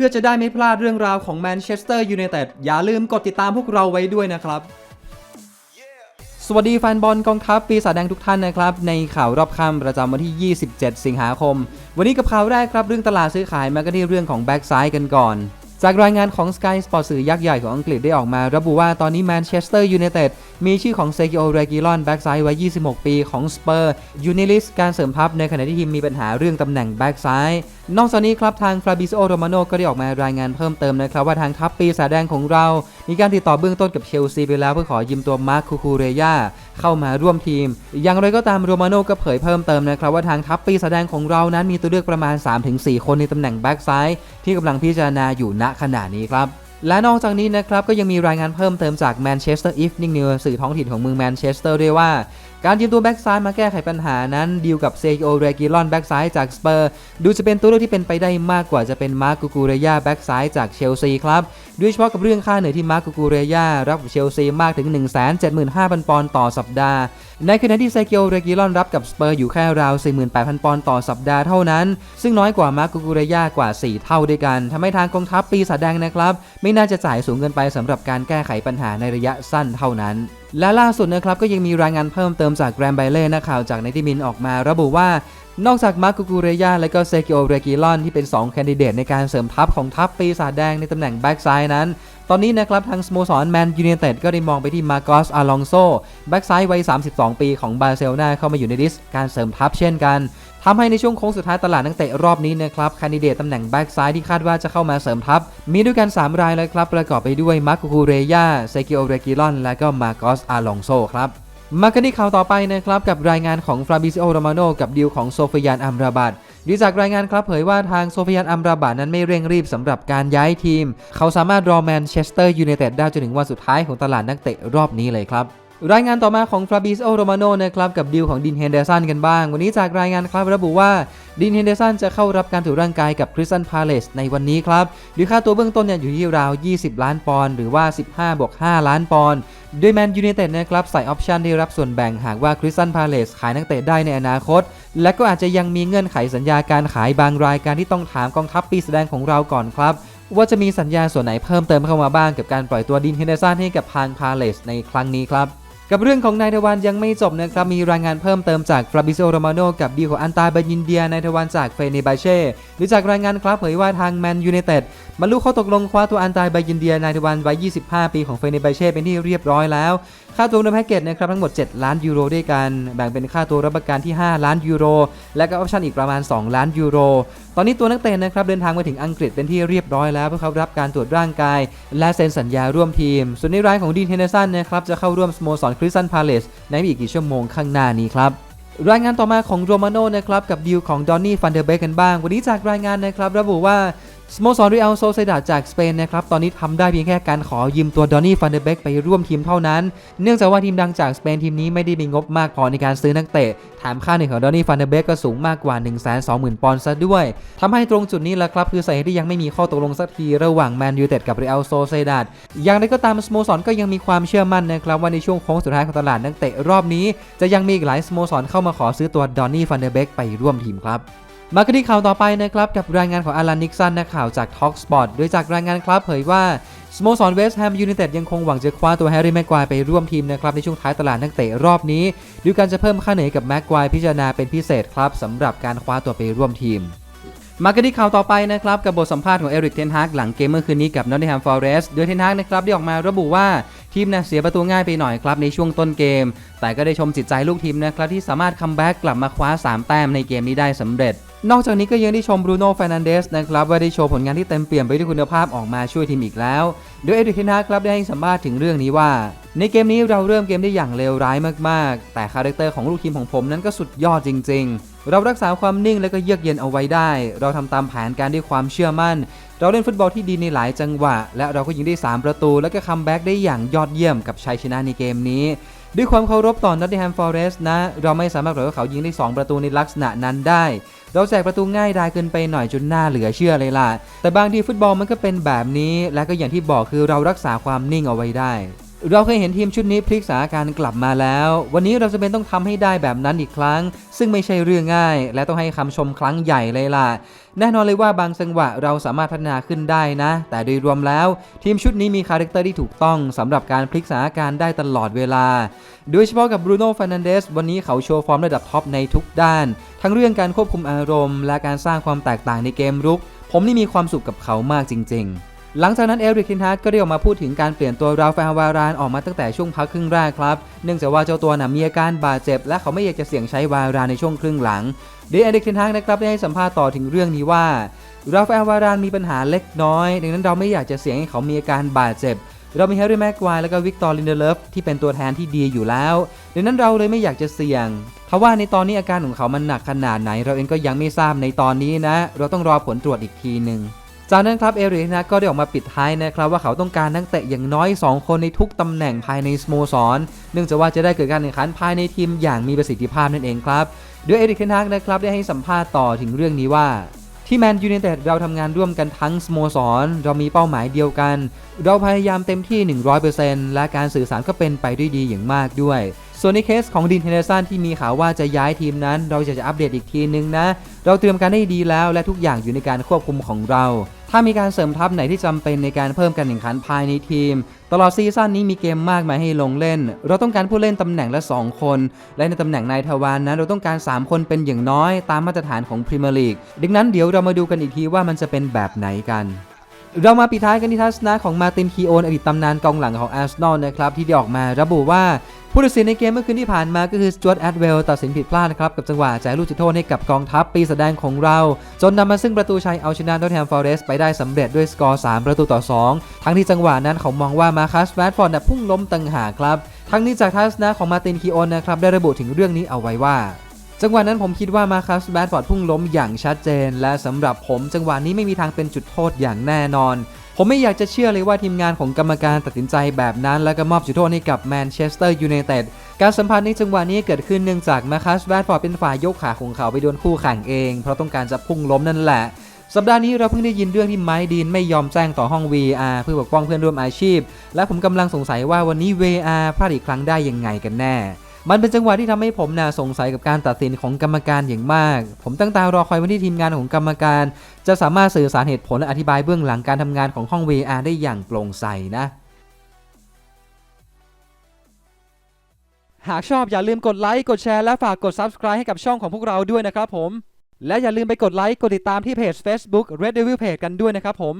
พื่อจะได้ไม่พลาดเรื่องราวของแมนเชสเตอร์ยูไนเต็ดอย่าลืมกดติดตามพวกเราไว้ด้วยนะครับ สวัสดีแฟนบอลกองทัพปีศาจแดงทุกท่านนะครับ ในข่าวรอบค่ำประจำวันที่ 27 สิงหาคม วันนี้กับข่าวแรกครับเรื่องตลาดซื้อขายมาก็ที่เรื่องของแบ็กซ้ายกันก่อนจากรายงานของ Sky Sport สื่อยักษ์ใหญ่ของอังกฤษได้ออกมา ระบุว่าตอนนี้แมนเชสเตอร์ยูไนเต็ดมีชื่อของเซกิโอเรกิลอนแบ็กซ้ายวัย 26 ปีของสเปอร์ยูนิลิสการเสริมทัพในขณะที่ทีมมีปัญหาเรื่องตำแหน่งแบ็กซ้าย นอกจากนี้ครับทางฟราบิโอโรมาโนก็ได้ออกมารายงานเพิ่มเติมนะครับ ว่าทางทัพปีศาจแดงของเรา มีการติดต่อเบื้องต้นกับเชลซีไปแล้วเพื่อขอยืมตัวมาร์คคูคูเรยาเข้ามาร่วมทีม อย่างไรก็ตามโรมาโนก็เผยเพิ่มเติมนะครับ ว่าทางทัพปีศาจแดงของเรานั้นมีตัวเลือกประมาณ 3-4 คนในตำแหน่งแบ็กซ้ายที่กำลังพิจารณาอยู่ณขณะนี้ครับและนอกจากนี้นะครับ ก็ยังมีรายงานเพิ่มเติมจาก Manchester Evening News สื่อท้องถิ่นของเมืองแมนเชสเตอร์ด้วยว่า การยืมตัวแบ็กซ้ายมาแก้ไขปัญหานั้นดีลกับเซโอเรกิลอนแบ็กซ้ายจากสเปอร์ดูจะเป็นตัวเลือกที่เป็นไปได้มากกว่าจะเป็นมาร์กูกูเรยาแบ็กซ้ายจากเชลซีครับโดยเฉพาะกับเรื่องค่าเหนื่อยที่มาร์กูกูเรยารับกับเชลซีมากถึง 175,000 ปอนด์ต่อสัปดาห์ ในขณะที่เซเกียวเรกิลอนรับกับสเปอร์อยู่แค่ราว 48,000 ปอนด์ต่อสัปดาห์เท่านั้น ซึ่งน้อยกว่ามาร์กูกูเรยากว่า 4 เท่าด้วยกันทำให้ทางกองทัพปีศาจแดงนะครับ ไม่น่าจะจ่ายสูงเกินไปสำหรับการแก้ไขปัญหาในระยะสั้นเท่านั้น และล่าสุดนะครับก็ยังมีรายงานเพิ่มเติมจากแกรมไบเล่นักข่าวจากไนติมินออกมา ระบุว่านอกจากมาร์กกูเรยาและก็เซกิโอเรกิลอนที่เป็น 2 แคนดิเดตในการเสริมทัพของทัพปีศาจแดงในตำแหน่งแบ็กซ้ายนั้น ตอนนี้นะครับทางสโมสรแมนยูเนเต็ดก็ได้มองไปที่มาโกสอาลองโซแบ็กซ้ายวัย 32 ปีของบาร์เซโลนาเข้ามาอยู่ในลิสต์การเสริมทัพเช่นกันทำให้ในช่วงโค้งสุดท้ายตลาดนักเตะรอบนี้นะครับแคนดิเดตตำแหน่งแบ็กซ้ายที่คาดว่าจะเข้ามาเสริมทัพ มีด้วยกัน 3 รายเลยครับ ประกอบไปด้วยมาร์กูคูเรยาเซกิโอเรกิลอน และก็มาโกสอาลองโซครับ มากันที่ข่าวต่อไปนะครับกับรายงานของฟราบิซิโอโรมาโนกับดีลของโซฟิยานอัมราบัตดีจากรายงานครับเผยว่าทางโซฟิยานอัมราบัตนั้นไม่เร่งรีบสำหรับการย้ายทีม เขาสามารถรอแมนเชสเตอร์ยูไนเต็ดได้จนถึงวันสุดท้ายของตลาดนักเตะรอบนี้เลยครับรายงานต่อมาของฟราบิโอโรมาโนนะครับกับดีลของดินเฮนเดอร์สันกันบ้าง วันนี้จากรายงานครับระบุว่าดินเฮนเดอร์สันจะเข้ารับการตรวจร่างกายกับคริสตันพาเลสในวันนี้ครับโดยค่าตัวเบื้องต้นเนี่ยอยู่ที่ราว 20 ล้านปอนด์หรือว่า 15บวก5ล้านปอนด์ โดยแมนยู i นเต็ดนะครับใส่ออปชันได้รับส่วนแบ่งหากว่าคริสตันพาเลสขายนักเตะได้ในอนาคต และก็อาจจะยังมีเงื่อนไขสัญญาการขายบางรายการที่ต้องถามกองทัพปีแสดงของเราก่อนครับ ว่าจะมีสัญญาส่วนไหนเพิ่มเติมเข้ามาบ้างกับการปล่อยตัวดินเฮนเดอร์สันให้กับทางพาเลสในครั้งนี้ครับกับเรื่องของนายทวันยังไม่จบนะครับ มีรายงานเพิ่มเติมจากฟราบิโซโรมาโนกับดีลของอันตาบยินเดียนายทวันจากเฟเนบาเช่หรือจากรายงานครับเผยว่าทางแมนยูไนเต็ด บรรลุข้อตกลงคว้าตัวอันตายบายินเดียนายทวันวัย 25 ปีของเฟเนบาเช่เป็นที่เรียบร้อยแล้ว ค่าตัวในแพ็กเกจนะครับทั้งหมด 7 ล้านยูโรด้วยกัน แบ่งเป็นค่าตัวรับประกันที่ 5 ล้านยูโร และก็ออปชั่นอีกประมาณ 2 ล้านยูโร ตอนนี้ตัวนักเตะนะครับเดินทางมาถึงอังกฤษเป็นที่เรียบร้อยแล้ว เพื่อเขารับการตรวจร่างกาย และเซ็นสัญญาร่วมทีม ส่วนในรายของดีนเฮนเดสันนะครับจะเข้าร่วมสโมสรคริสตันพาเลสในอีกกี่ชั่วโมงข้างหน้านี้ครับรายงานต่อมาของโรมาโน่นะครับกับดีลของดอนนี่ฟันเดอร์เบกกันบ้าง วันนี้จากรายงานนะครับระบุว่า สโมสรเรอัลโซเซดาจากสเปนนะครับตอนนี้ทำได้เพียงแค่การขอยืมตัวดอนนี่ฟันเดเบกไปร่วมทีมเท่านั้น เนื่องจากว่าทีมดังจากสเปนทีมนี้ไม่ได้มีงบมากพอในการซื้อนักเตะแถมค่าเหนื่อยของดอนนี่ฟันเดเบกก็สูงมากกว่า 1 2 0 0 0 0 ปอนด์ซะด้วยทำให้ตรงจุดนี้แหละครับ คือสาเหตุที่ยังไม่มีข้อตกลงสักทีระหว่างแมนยูเต็ดกับเรอัลโซเซดาอย่างไรก็ตามสโมสรก็ยังมีความเชื่อมั่นนะครับว่าในช่วงโค้งสุดท้ายของตลาดนักเตะรอบนี้ จะยังมีอีกหลายสโมสรเข้ามาขอซื้อตัวดอนนี่ฟันเดเบกไปร่วมทีมครับ มากันที่ข่าวต่อไปนะครับกับรายงานของอารันนิกสันนักข่าวจาก Talk Sport โดยจากรายงานครับเผยว่าสโมสรเวสต์แฮมยูไนเต็ดยังคงหวังจะคว้าตัวแฮร์รี่แม็กควายไปร่วมทีมนะครับในช่วงท้ายตลาดนักเตะรอบนี้ด้วยการจะเพิ่มค่าเหนื่อยกับแม็กควายพิจารณาเป็นพิเศษครับสำหรับการคว้าตัวไปร่วมทีมมากันที่ข่าวต่อไปนะครับกับบทสัมภาษณ์ของเอริกเทนฮากหลังเกมเมื่อคืนนี้กับนอตติงแฮมฟอเรสต์โดยเทนฮากนะครับได้ออกมาระบุว่าทีมนะเสียประตูง่ายไปหน่อยครับในช่วงต้นเกม แต่ก็ได้ชมจิตใจลูกทีมนะครับที่สามารถคัมแบ็กกลับมาคว้า 3 แต้มในเกมนี้ได้สำเร็จ นอกจากนี้ก็ยังได้ชมบรูโน่ฟ r นันเดสนะครับว่าได้โชว์ผลงานที่เต็มเปี่ยมไปด้วยคุณภาพออกมาช่วยทีมอีกแล้ว โดยเอริกเทนฮาครับได้ให้สัมภาษณ์ถึงเรื่องนี้ว่า ในเกมนี้เราเริ่มเกมได้อย่างเลวร้ายมากๆ แต่คาแรคเตอร์ของลูกทีมของผมนั้นก็สุดยอดจริง ๆ เรารักษาความนิ่งและก็เยือกเย็นเอาไว้ได้ เราทำตามแผนการด้วยความเชื่อมั่น เราเล่นฟุตบอลที่ดีในหลายจังหวะ และเราก็ยิงได้ 3 ประตู และก็คัมแบ็กได้อย่างยอดเยี่ยมกับชัยชนะในเกมนี้ด้วยความเคารพต่อนอตติแฮมฟอเรสต์นะ เราไม่สามารถปล่อยให้เขายิงได้ 2 ประตูในลักษณะนั้นได้ เราแจกประตูง่ายดายเกินไปหน่อยจนหน่าเหลือเชื่อเลยล่ะ แต่บางทีฟุตบอลมันก็เป็นแบบนี้ และก็อย่างที่บอกคือเรารักษาความนิ่งเอาไว้ได้ เราเคยเห็นทีมชุดนี้พลิกสถานการณ์กลับมาแล้ว วันนี้เราจะเป็นต้องทำให้ได้แบบนั้นอีกครั้ง ซึ่งไม่ใช่เรื่องง่าย และต้องให้คำชมครั้งใหญ่เลยล่ะแน่นอนเลยว่าบางจังหวะเราสามารถพัฒนาขึ้นได้นะ แต่โดยรวมแล้ว ทีมชุดนี้มีคาแรคเตอร์ที่ถูกต้องสำหรับการพลิกสถานการณ์ได้ตลอดเวลา โดยเฉพาะกับบรูโน่ฟ r น a นเดสวันนี้เขาโชว์ฟอร์มระดับท็อปในทุกด้าน ทั้งเรื่องการควบคุมอารมณ์ และการสร้างความแตกต่างในเกมรุก ผมนี่มีความสุขกับเขามากจริง ๆ หลังจากนั้นเอริกเทนฮาร์ดก็ได้ออกมาพูดถึงการเปลี่ยนตัวราฟาเอลวารานออกมาตั้งแต่ช่วงพักครึ่งแรกครับ เนื่องจากว่าเจ้าตัวน่ะมีอาการบาดเจ็บ และเขาไม่อยากจะเสี่ยงใช้วารานในช่วงครึ่งหลังโดยเอริกเทนฮาร์ดนะครับได้ให้สัมภาษณ์ต่อถึงเรื่องนี้ว่าราฟาเอลวารานมีปัญหาเล็กน้อย ดังนั้นเราไม่อยากจะเสี่ยงให้เขามีอาการบาดเจ็บเรามีแฮร์รี่แม็กควายและก็วิกตอร์ลินเดเลฟที่เป็นตัวแทนที่ดีอยู่แล้วดังนั้นเราเลยไม่อยากจะเสี่ยง เพราะว่าในตอนนี้อาการของเขามันหนักขนาดไหน เราเองก็ยังไม่ทราบในตอนนี้นะ เราต้องรอผลตรวจอีกทีหนึ่งจากนั้นครับเอริกนะก็ได้ออกมาปิดท้ายนะครับว่าเขาต้องการนักเตะอย่างน้อย 2 คนในทุกตำแหน่งภายในสโมสร เนื่องจากว่าจะได้เกิดการแข่งขันภายในทีมอย่างมีประสิทธิภาพนั่นเองครับโดยเอริกเทนฮากนะครับได้ให้สัมภาษณ์ต่อถึงเรื่องนี้ว่าที่แมนยูไนเต็ดเราทำงานร่วมกันทั้งสโมสร เรามีเป้าหมายเดียวกัน เราพยายามเต็มที่ 100%และการสื่อสารก็เป็นไปด้วยดีอย่างมากด้วย ส่วนในเคสของดินเทนเนอร์สันที่มีข่าวว่าจะย้ายทีมนั้น เราจะจะอัปเดตอีกทีนึงนะ เราเตรียมการได้ดีแล้วและทุกอย่างอยู่ในการควบคุมของเรา ถ้ามีการเสริมทัพไหนที่จำเป็นในการเพิ่มการแข่งขันภายในทีม ตลอดซีซั่นนี้มีเกมมากมายให้ลงเล่น เราต้องการผู้เล่นตำแหน่งละ 2 คน และในตำแหน่งนายทวารนั้นเราต้องการ 3 คนเป็นอย่างน้อยตามมาตรฐานของพรีเมียร์ลีกดังนั้นเดี๋ยวเรามาดูกันอีกทีว่ามันจะเป็นแบบไหนกันเรามาปิดท้ายกันที่ทัศนะของมาตินคีโอนอดีตตำนานกองหลังของอาร์เซนอลนะครับที่ได้ออกมาระบุว่า ผู้ตัดสินในเกมเมื่อคืนที่ผ่านมาก็คือสจวตแอดเวลตัดสินผิดพลาดนะครับกับจังหวะจ่ายลูกจุดโทษให้กับกองทัพปีแสดงของเรา จนนำมาซึ่งประตูชัยเอาชนะนอตแฮมฟอเรสไปได้สำเร็จด้วยสกอร์ 3 ประตูต่อ 2 ทั้งที่จังหวะนั้นเขามองว่ามาคัสแรดฟอร์ดพุ่งล้มตังหาครับ ทั้งนี้จากทัศนะของมาตินคีโอนนะครับได้ระบุถึงเรื่องนี้เอาไว้ว่าจังหวะนั้นผมคิดว่ามาคัสแบดฟอร์ดพุ่งล้มอย่างชัดเจน และสำหรับผมจังหวะนี้ไม่มีทางเป็นจุดโทษอย่างแน่นอน ผมไม่อยากจะเชื่อเลยว่าทีมงานของกรรมการตัดสินใจแบบนั้น แล้วก็มอบจุดโทษให้กับแมนเชสเตอร์ยูไนเต็ดการสัมพันธ์ในจังหวะนี้เกิดขึ้นเนื่องจากมาคัสแบดฟอร์ดเป็นฝ่ายยกขาของเขาไปโดนคู่แข่งเอง เพราะต้องการจะพุ่งล้มนั่นแหละสัปดาห์นี้เราเพิ่งได้ยินเรื่องที่ไมค์ดีนไม่ยอมแจ้งต่อห้อง VR เพื่อปกป้องเพื่อนร่วมอาชีพ และผมกำลังสงสัยว่าวันนี้ VR พลาดอีกครั้งได้ยังไงกันแน่ มันเป็นจังหวะที่ทำให้ผมน่าสงสัยกับการตัดสินของกรรมการอย่างมาก ผมตั้งตารอคอยวันที่ทีมงานของกรรมการ จะสามารถสื่อสารเหตุผลและอธิบายเบื้องหลังการทำงานของห้อง VR ได้อย่างโปร่งใสนะ หากชอบอย่าลืมกดไลค์กดแชร์และฝากกด Subscribe ให้กับช่องของพวกเราด้วยนะครับผม และอย่าลืมไปกดไลค์กดติดตามที่เพจ Facebook Red Devil Page กันด้วยนะครับผม